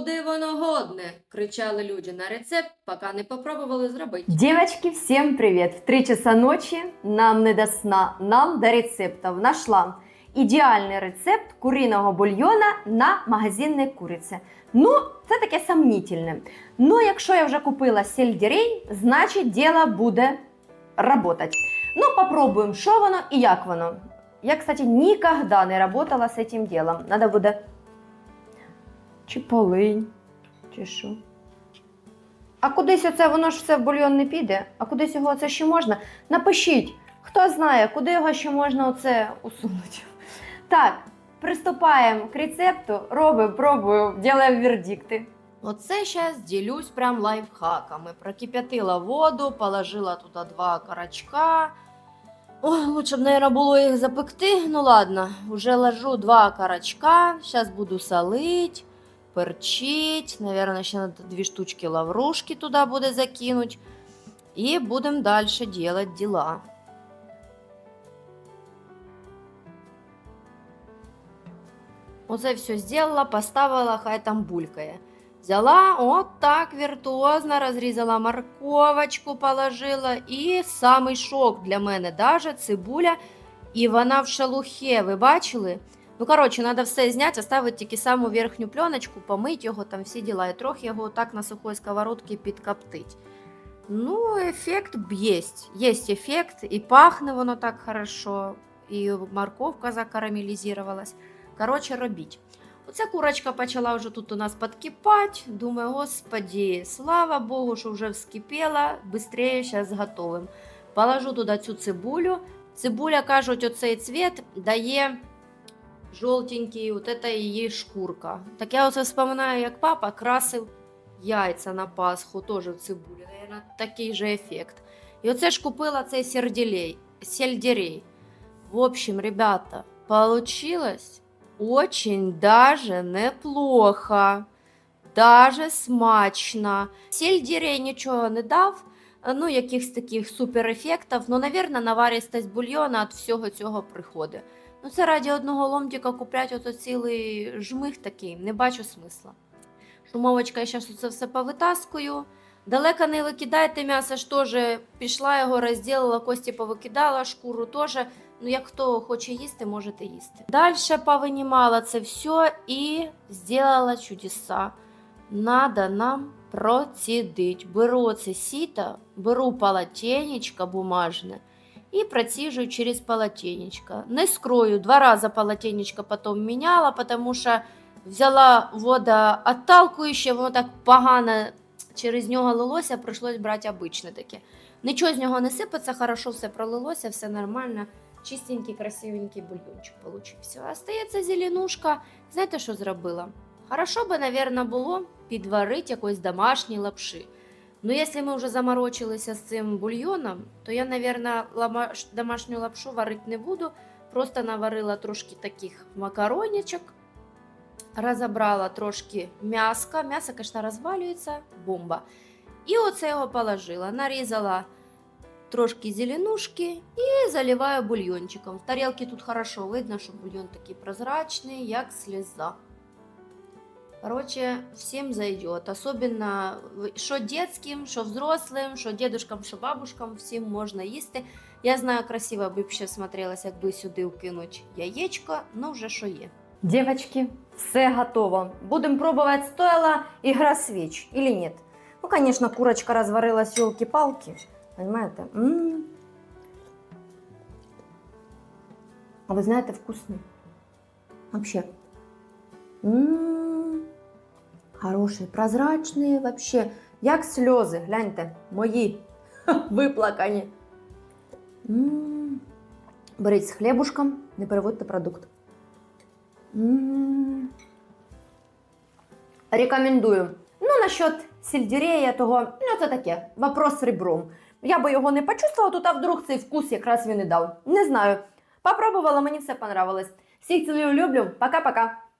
Куди воно годне? кричали люди на рецепт, поки не попробували зробити. Девочки, всем привет! В 3 часа ночи нам не до сна, нам до рецептів. Нашла ідеальний рецепт куриного бульйона на магазинній куриці. Ну, це таке сомнительне. Ну, якщо я вже купила сельдерей, значить діло буде работать. Ну, попробуємо, що воно і як воно. Я, кстати, ніколи не работала з цим ділом. Надо буде чи полинь, чи що. А кудись оце воно ж все в бульйон не піде, а кудись його це ще можна. Напишіть, хто знає, куди його ще можна оце усунути. Так, приступаємо к рецепту, робимо, пробую, ділаємо вердикти. Оце зараз ділюсь прям лайфхаками. Прокип'ятила воду, положила туди два карачка. Ой, лучше б, наверное, було їх запекти. Ну ладно, вже ложу два карачка. Зараз буду солить, перчить. Наверное, ще надо дві штучки лаврушки туди буде закинуть. І будемо далі робити діла. Оце все зробила, поставила, хай там булькає. Взяла, от так віртуозно розрізала морковочку, положила. І самий шок для мене даже цибуля, і вона в шелухе. Ви бачили? Ну, коротше, треба все зняти, оставити тільки саму верхню пленочку, помити його, там всі діла, і трохи його так на сухой сковородці підкоптить. Ну, ефект є. Є ефект, і пахне воно так хорошо, і морковка закарамелізувалась. Коротше, робіть. Оця курочка почала вже тут у нас підкипати. Думаю, господі, слава Богу, що вже вскипіла, швидше зараз готовим. Положу туди цю цибулю. Цибуля, кажуть, оцей цвіт дає жовтенький, от це її шкурка. Так я оце вспоминаю, як папа красив яйця на Пасху, теж в цибулі. Наверно, такий же ефект. І оце ж купила цей серділей, сельдерей. В общем, ребята, получилось очень даже неплохо, даже смачно. Сельдерей нічого не дав, ну, якихось таких суперефектів, ну, навірно, наваристость бульйона від всього цього приходить. Ну, це раді одного ломтика купляти ото цілий жмих такий, не бачу смисла. Шумовочка, я зараз це все повитаскую. Далеко не викидайте м'ясо ж теж пішла його, розділила, кості повикидала, шкуру теж. Ну, як хто хоче їсти, можете їсти. Далі повинімала це все і зробила чудеса. Надо нам процідити. Беру це сіто, беру полотенечко бумажне і проціжую через полотенечко. Не скрою, два рази полотенечко потім міняла, тому що взяла водоотталкуюче, воно так погано через нього лилося, прийшлось брати обичне таке. Нічого з нього не сипеться, хорошо все пролилося, все нормально. Чистенький, красивенький бульйончик получився. Остається зеленушка. Знаєте, що зробила? Хорошо би, напевно, було підварити якоїсь домашньої лапши. Ну, якщо ми вже заморочилися з цим бульйоном, то я, напевно, домашню лапшу варити не буду. Просто наварила трошки таких макаронечок, розібрала трошки м'яска. М'ясо, звісно, розвалюється, бомба. І оце його положила. Нарізала трошки зеленушки і заливаю бульйончиком. В тарілці тут хорошо видно, що бульйон такий прозрачний, як слеза. Короче, всім зайдет. Особенно що детським, що взрослим, що дедушкам, що бабушкам, всім можна їсти. Я знаю, красиво би ще смотрелось, якби сюди вкинуть яєчко, ну вже що є. Девочки, все готово. Будем пробовать, стоила игра свеч или нет. Ну, конечно, курочка разварилась, елки-палки. Понимаете? М. А вы знаете, вкусный. Вообще. М. Хороший, прозрачний, вообще. Як сльози, гляньте, мої виплакані. М. З хлібушком, не переводьте продукт. М. Рекомендую. Ну, насчет сельдерея того, ну це таке, вопрос ребром. Я би його не почувствувала, тут а вдруг цей вкус якраз він і дав. Не знаю. Попробувала, мені все понравилось. Всіх цілую люблю. Пока-пока.